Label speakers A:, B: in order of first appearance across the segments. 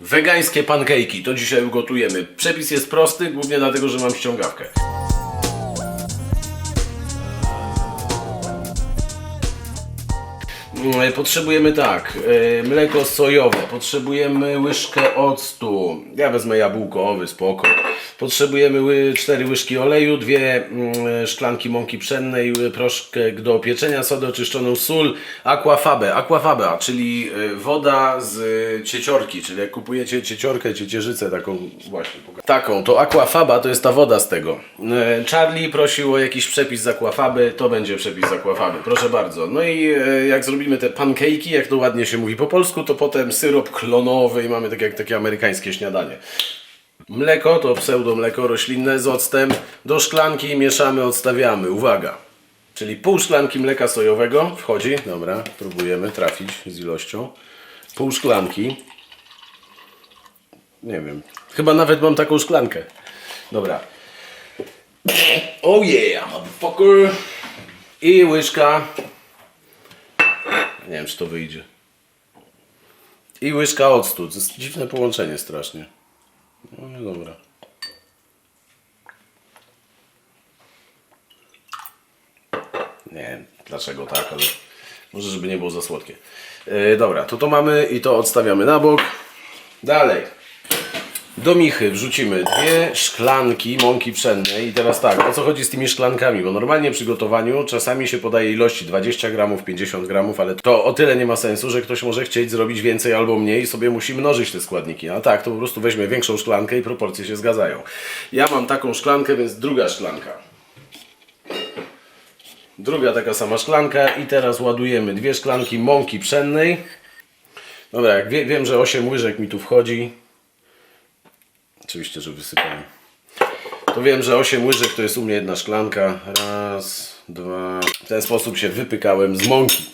A: Wegańskie pankejki, to dzisiaj ugotujemy. Przepis jest prosty, głównie dlatego, że mam ściągawkę. Mm, Potrzebujemy tak, e, mleko sojowe, potrzebujemy łyżkę octu, ja wezmę jabłkowy, spoko. Potrzebujemy ły, cztery łyżki oleju, dwie mm, szklanki mąki pszennej, y, proszkę do pieczenia, sodę oczyszczoną, sól, aquafabę, aquafaba, czyli e, woda z e, cieciorki, czyli jak kupujecie cieciorkę, ciecierzycę taką właśnie. Taką, to aquafaba to jest ta woda z tego. Charlie prosił o jakiś przepis z aquafaby, to będzie przepis z aquafaby, proszę bardzo. No i jak zrobimy te pankejki, jak to ładnie się mówi po polsku, to potem syrop klonowy i mamy tak jak takie amerykańskie śniadanie. Mleko to pseudomleko roślinne z octem. Do szklanki mieszamy, odstawiamy. Uwaga! Czyli pół szklanki mleka sojowego wchodzi. Dobra, próbujemy trafić z ilością. Pół szklanki. Nie wiem. Chyba nawet mam taką szklankę. Dobra. Oh yeah, motherfucker. I łyżka. Nie wiem, czy to wyjdzie. I łyżka octu. To jest dziwne połączenie strasznie. No nie dobra. Nie wiem dlaczego tak, ale może żeby nie było za słodkie. Yy, dobra, to to mamy i to odstawiamy na bok. Dalej. Do michy wrzucimy dwie szklanki mąki pszennej i teraz tak, o co chodzi z tymi szklankami? Bo normalnie przy gotowaniu czasami się podaje ilości 20 gramów, 50 gramów, ale to o tyle nie ma sensu, że ktoś może chcieć zrobić więcej albo mniej i sobie musi mnożyć te składniki. A tak, to po prostu weźmie większą szklankę i proporcje się zgadzają. Ja mam taką szklankę, więc druga szklanka. Druga taka sama szklanka i teraz ładujemy dwie szklanki mąki pszennej. Dobra, jak wie, wiem, że 8 łyżek mi tu wchodzi, Oczywiście, że wysypałem. To wiem, że 8 łyżek to jest u mnie jedna szklanka. Raz, dwa. W ten sposób się wypykałem z mąki.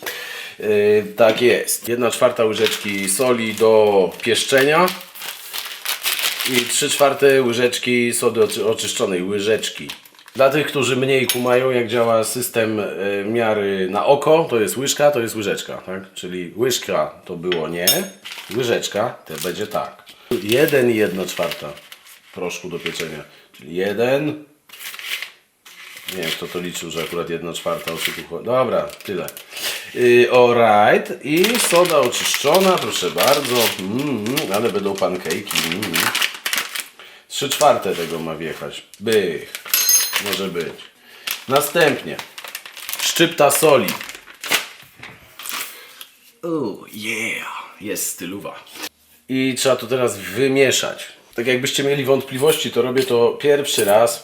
A: Yy, tak jest. Jedna czwarta łyżeczki soli do pieszczenia. I 3 czwarte łyżeczki sody oczy- oczyszczonej. Łyżeczki. Dla tych, którzy mniej kumają, jak działa system e, miary na oko, to jest łyżka, to jest łyżeczka, tak? Czyli łyżka to było nie, łyżeczka to będzie tak. Jeden i jedna czwarta proszku do pieczenia. Czyli jeden. Nie wiem, kto to liczył, że akurat jedna czwarta o co tu chodzi. Dobra, tyle. Yy, alright. I soda oczyszczona, proszę bardzo. Mm, ale będą pankejki. Mm. Czwarte tego ma wjechać. Bych. Może być. Następnie. Szczypta soli. Oh yeah. Jest styluwa. I trzeba to teraz wymieszać. Tak jakbyście mieli wątpliwości, to robię to pierwszy raz.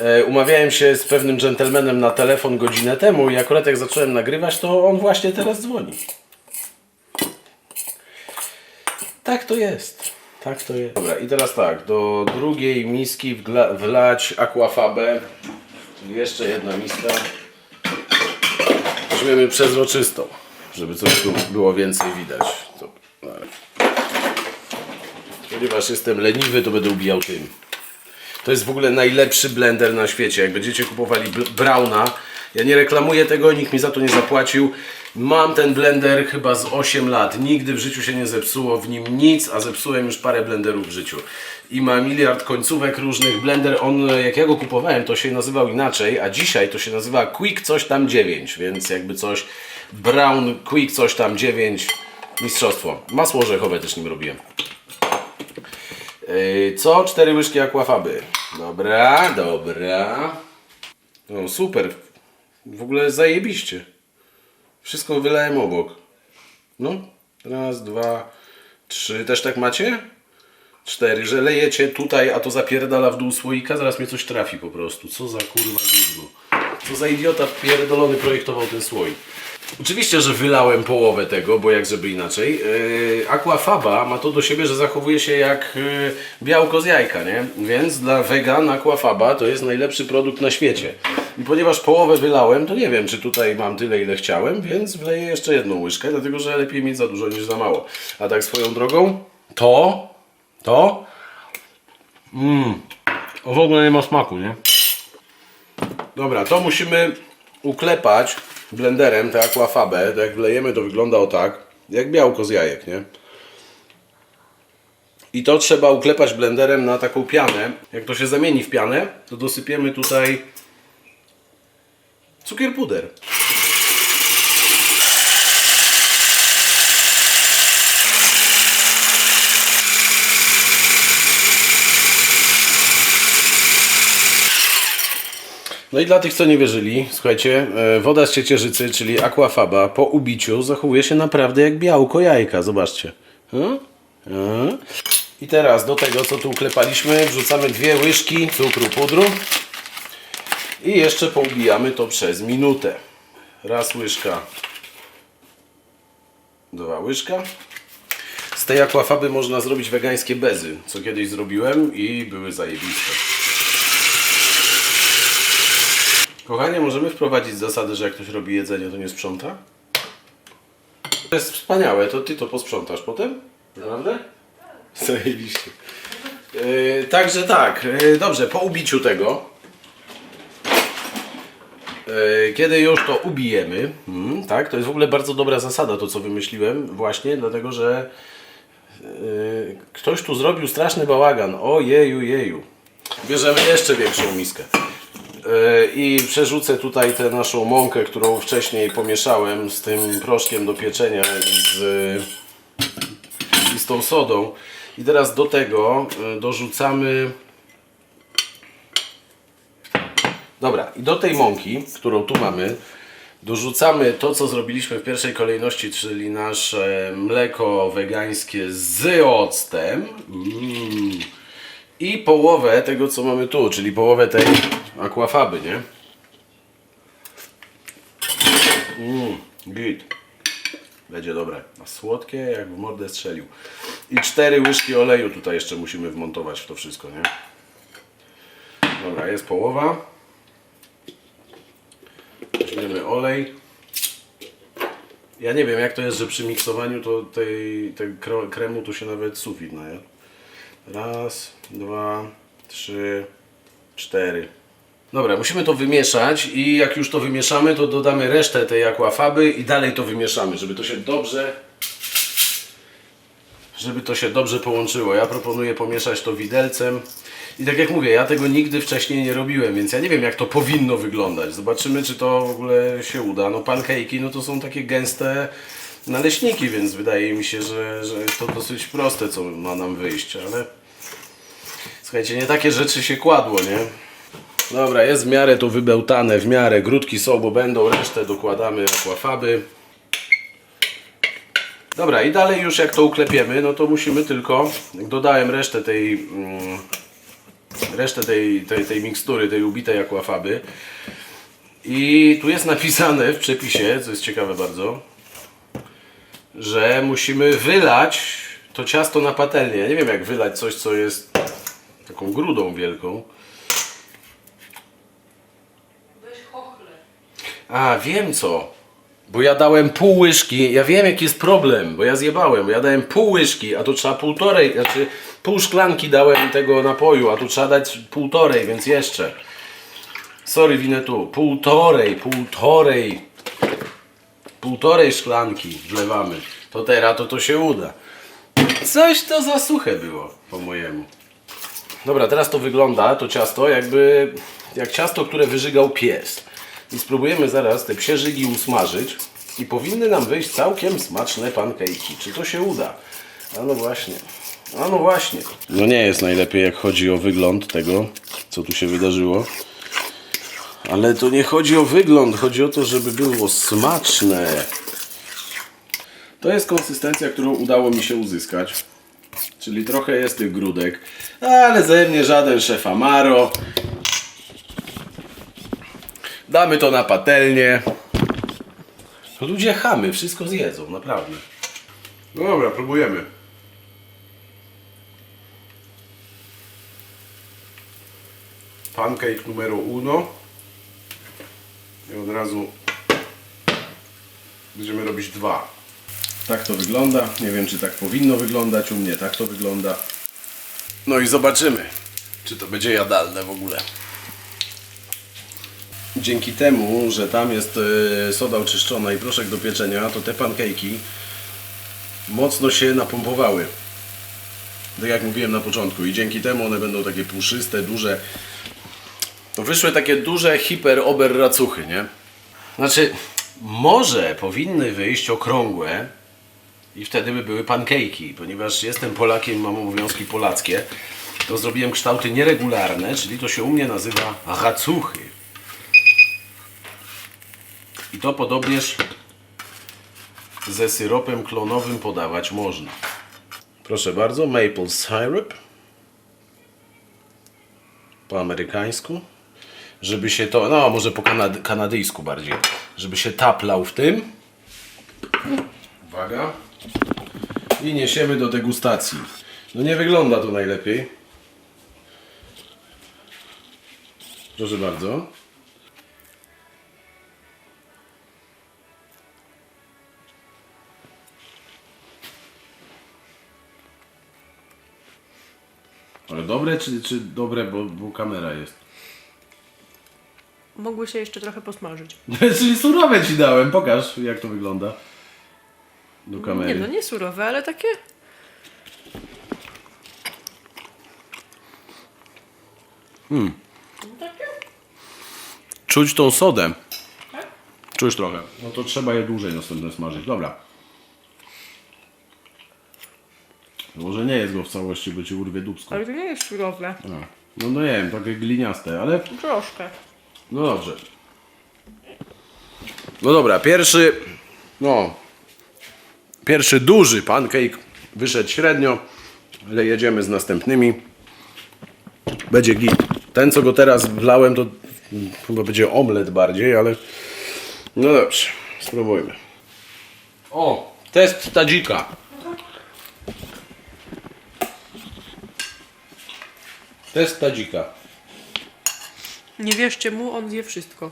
A: E, umawiałem się z pewnym dżentelmenem na telefon godzinę temu i akurat jak zacząłem nagrywać, to on właśnie teraz dzwoni. Tak to jest. Tak to jest. Dobra, i teraz tak, do drugiej miski wlać aquafabę. Czyli jeszcze jedna miska. Weźmiemy przezroczystą, żeby coś tu było więcej widać. Ponieważ jestem leniwy, to będę ubijał tym. To jest w ogóle najlepszy blender na świecie. Jak będziecie kupowali Brauna, ja nie reklamuję tego, nikt mi za to nie zapłacił. Mam ten blender chyba z 8 lat. Nigdy w życiu się nie zepsuło w nim nic, a zepsułem już parę blenderów w życiu. I ma miliard końcówek różnych. Blender, on jak ja go kupowałem, to się nazywał inaczej, a dzisiaj to się nazywa Quick coś tam 9, więc jakby coś Brown Quick coś tam 9 mistrzostwo. Masło orzechowe też nim robiłem. Co? Cztery łyżki aquafaby. Dobra, dobra. No super. W ogóle zajebiście. Wszystko wylałem obok. No. Raz, dwa, trzy. Też tak macie? Cztery. Że lejecie tutaj, a to zapierdala w dół słoika, zaraz mnie coś trafi po prostu. Co za kurwa gówno. Co za idiota pierdolony projektował ten słoik. Oczywiście, że wylałem połowę tego, bo jak żeby inaczej. Yy, aquafaba ma to do siebie, że zachowuje się jak yy, białko z jajka, nie? Więc dla wegan aquafaba to jest najlepszy produkt na świecie. I ponieważ połowę wylałem, to nie wiem, czy tutaj mam tyle, ile chciałem, więc wleję jeszcze jedną łyżkę, dlatego że lepiej mieć za dużo niż za mało. A tak swoją drogą, to, to, mmm, w ogóle nie ma smaku, nie? Dobra, to musimy uklepać blenderem tę aquafabę. To jak wlejemy, to wygląda o tak. Jak białko z jajek, nie? I to trzeba uklepać blenderem na taką pianę. Jak to się zamieni w pianę, to dosypiemy tutaj cukier puder. No i dla tych, co nie wierzyli, słuchajcie, e, woda z ciecierzycy, czyli aquafaba, po ubiciu zachowuje się naprawdę jak białko jajka. Zobaczcie. Hmm? Hmm. I teraz do tego, co tu uklepaliśmy, wrzucamy dwie łyżki cukru pudru i jeszcze poubijamy to przez minutę. Raz łyżka, dwa łyżka. Z tej aquafaby można zrobić wegańskie bezy, co kiedyś zrobiłem i były zajebiste. Kochanie, możemy wprowadzić zasadę, że jak ktoś robi jedzenie, to nie sprząta? To jest wspaniałe, to ty to posprzątasz potem? Naprawdę? Zajebiście. Yy, także tak, yy, dobrze, po ubiciu tego, yy, kiedy już to ubijemy, mm, tak, to jest w ogóle bardzo dobra zasada to, co wymyśliłem, właśnie dlatego, że yy, ktoś tu zrobił straszny bałagan. O jeju, jeju. Bierzemy jeszcze większą miskę. Yy, I przerzucę tutaj tę naszą mąkę, którą wcześniej pomieszałem z tym proszkiem do pieczenia i z, i z tą sodą. I teraz do tego yy, dorzucamy. Dobra, i do tej mąki, którą tu mamy, dorzucamy to, co zrobiliśmy w pierwszej kolejności, czyli nasze mleko wegańskie z octem. Mm. I połowę tego, co mamy tu, czyli połowę tej aquafaby, nie? Mmm, git. Będzie dobre. A słodkie, jak w mordę strzelił. I cztery łyżki oleju tutaj jeszcze musimy wmontować w to wszystko, nie? Dobra, jest połowa. Weźmiemy olej. Ja nie wiem, jak to jest, że przy miksowaniu to tej, tej kremu tu się nawet sufit naje. Raz, dwa, trzy, cztery. Dobra, musimy to wymieszać i jak już to wymieszamy, to dodamy resztę tej aquafaby i dalej to wymieszamy, żeby to się dobrze żeby to się dobrze połączyło. Ja proponuję pomieszać to widelcem. I tak jak mówię, ja tego nigdy wcześniej nie robiłem, więc ja nie wiem jak to powinno wyglądać. Zobaczymy czy to w ogóle się uda. No pancake'i no to są takie gęste naleśniki, więc wydaje mi się, że, że to dosyć proste co ma nam wyjść, ale słuchajcie, nie takie rzeczy się kładło, nie? Dobra, jest w miarę to wybełtane, w miarę grudki są, bo będą, resztę dokładamy aquafaby. Dobra, i dalej już jak to uklepiemy, no to musimy tylko, dodałem resztę tej, mm, resztę tej, tej, tej mikstury, tej ubitej aquafaby i tu jest napisane w przepisie, co jest ciekawe bardzo, że musimy wylać to ciasto na patelnię. Ja nie wiem jak wylać coś, co jest taką grudą wielką.
B: Weź chochle.
A: A, wiem co. Bo ja dałem pół łyżki, ja wiem jaki jest problem, bo ja zjebałem, bo ja dałem pół łyżki, a tu trzeba półtorej, znaczy pół szklanki dałem tego napoju, a tu trzeba dać półtorej, więc jeszcze. Sorry, winę tu. Półtorej, półtorej, półtorej szklanki wlewamy. To teraz to to się uda. Coś to za suche było, po mojemu. Dobra, teraz to wygląda, to ciasto, jakby jak ciasto, które wyżygał pies. I spróbujemy zaraz te psie żygi usmażyć i powinny nam wyjść całkiem smaczne pancake'i. Czy to się uda? A no właśnie. A no właśnie. No nie jest najlepiej jak chodzi o wygląd tego, co tu się wydarzyło. Ale to nie chodzi o wygląd, chodzi o to, żeby było smaczne. To jest konsystencja, którą udało mi się uzyskać. Czyli trochę jest tych grudek, ale ze mnie żaden szef Amaro. Damy to na patelnię. Ludzie chamy, wszystko zjedzą, naprawdę. No dobra, próbujemy. Pancake numero uno. I od razu będziemy robić dwa. Tak to wygląda. Nie wiem, czy tak powinno wyglądać. U mnie tak to wygląda. No i zobaczymy, czy to będzie jadalne w ogóle. Dzięki temu, że tam jest e, soda oczyszczona i proszek do pieczenia, to te pancake'i mocno się napompowały. Tak jak mówiłem na początku i dzięki temu one będą takie puszyste, duże. To wyszły takie duże hiper ober racuchy, nie? Znaczy, może powinny wyjść okrągłe i wtedy by były pankejki, ponieważ jestem Polakiem, mam obowiązki polackie, to zrobiłem kształty nieregularne, czyli to się u mnie nazywa racuchy. I to podobnież ze syropem klonowym podawać można. Proszę bardzo, maple syrup. Po amerykańsku. Żeby się to, no może po kanady, kanadyjsku bardziej. Żeby się taplał w tym. Uwaga. I niesiemy do degustacji. No nie wygląda to najlepiej. Proszę bardzo. Ale dobre czy, czy dobre, bo, bo kamera jest?
B: Mogły się jeszcze trochę posmażyć.
A: Czyli surowe ci dałem, pokaż jak to wygląda. Do kamery.
B: Nie no, nie surowe, ale takie... Takie?
A: Czuć tą sodę. Czuć trochę. No to trzeba je dłużej następne smażyć. Dobra. Może nie jest go w całości, bo ci urwie dubsko.
B: Ale to nie jest surowe.
A: A. No no nie wiem, takie gliniaste, ale
B: Troszkę.
A: No dobrze. No dobra, pierwszy, no, pierwszy duży pancake wyszedł średnio, ale jedziemy z następnymi. Będzie git. Ten, co go teraz wlałem, to chyba będzie omlet bardziej, ale no dobrze, spróbujmy. O, test tadzika. Test tadzika.
B: Nie wierzcie mu, on zje wszystko.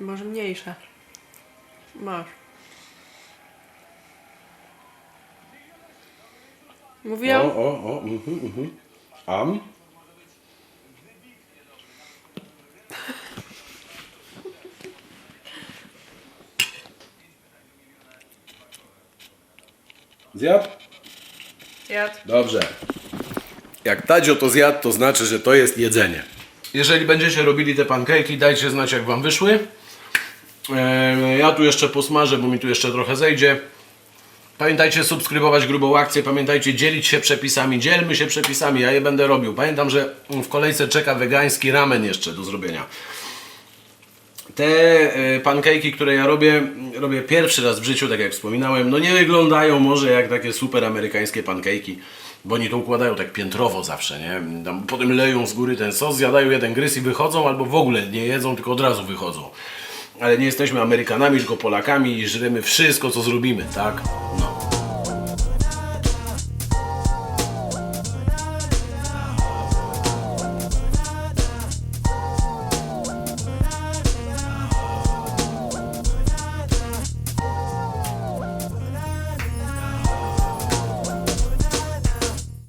B: Może mniejsze. Masz.
A: O,
B: Mówiłam?
A: o, o, mhm, mhm. Am. Zjadł?
B: Jadł.
A: Dobrze. Jak Tadzio to zjadł, to znaczy, że to jest jedzenie. Jeżeli będziecie robili te pankejki, dajcie znać, jak Wam wyszły. Eee, Ja tu jeszcze posmażę, bo mi tu jeszcze trochę zejdzie. Pamiętajcie subskrybować grubą akcję, pamiętajcie dzielić się przepisami, dzielmy się przepisami, ja je będę robił. Pamiętam, że w kolejce czeka wegański ramen jeszcze do zrobienia. Te e, pankejki, które ja robię, robię pierwszy raz w życiu, tak jak wspominałem, no nie wyglądają może jak takie super amerykańskie pankejki, bo oni to układają tak piętrowo zawsze, nie? Tam potem leją z góry ten sos, zjadają jeden gryz i wychodzą, albo w ogóle nie jedzą, tylko od razu wychodzą. Ale nie jesteśmy Amerykanami, tylko Polakami i żremy wszystko, co zrobimy, tak? No.